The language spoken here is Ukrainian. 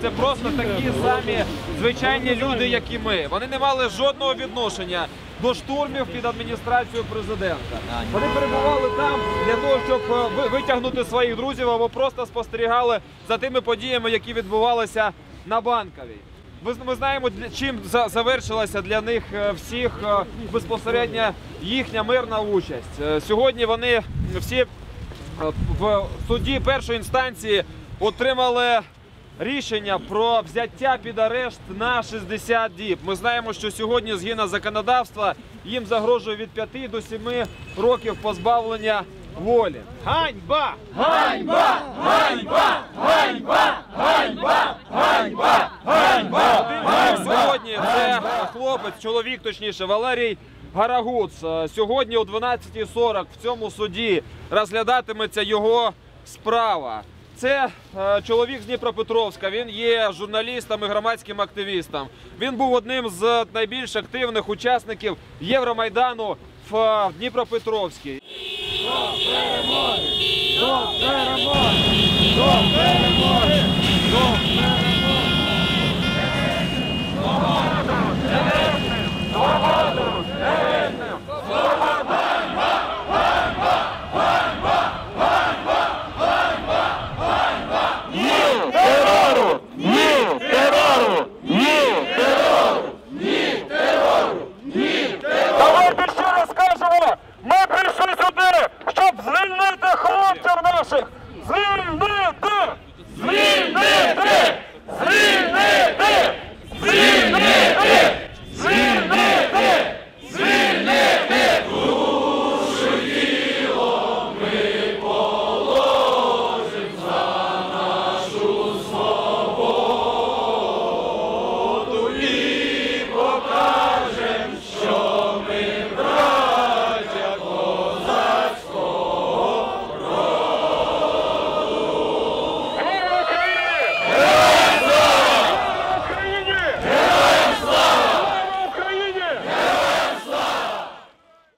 Це просто такі самі звичайні люди, як і ми. Вони не мали жодного відношення до штурмів під адміністрацією президента. Вони перебували там для того, щоб е, витягнути своїх друзів або просто спостерігали за тими подіями, які відбувалися на банковій. Ми, знаємо, чим за- завершилася для них е, всіх е, безпосередньо їхня мирна участь. Сьогодні вони всі в суді першої інстанції отримали рішення про взяття під арешт на 60 діб. Ми знаємо, що сьогодні згідно законодавства їм загрожує від 5 до 7 років позбавлення волі. Ганьба! Один з них сьогодні це хлопець, чоловік, точніше, Валерій Гарагуц. Е, Сьогодні о 12.40 в цьому суді розглядатиметься його справа. Це е, чоловік з Дніпропетровська. Він є журналістом і громадським активістом. Він був одним з найбільш активних учасників Євромайдану в е, Дніпропетровській. До перемоги! До перемоги! Ми прийшли сюди, щоб звільнити хлопців наших! Звільнити! Звільнити! Звільнити!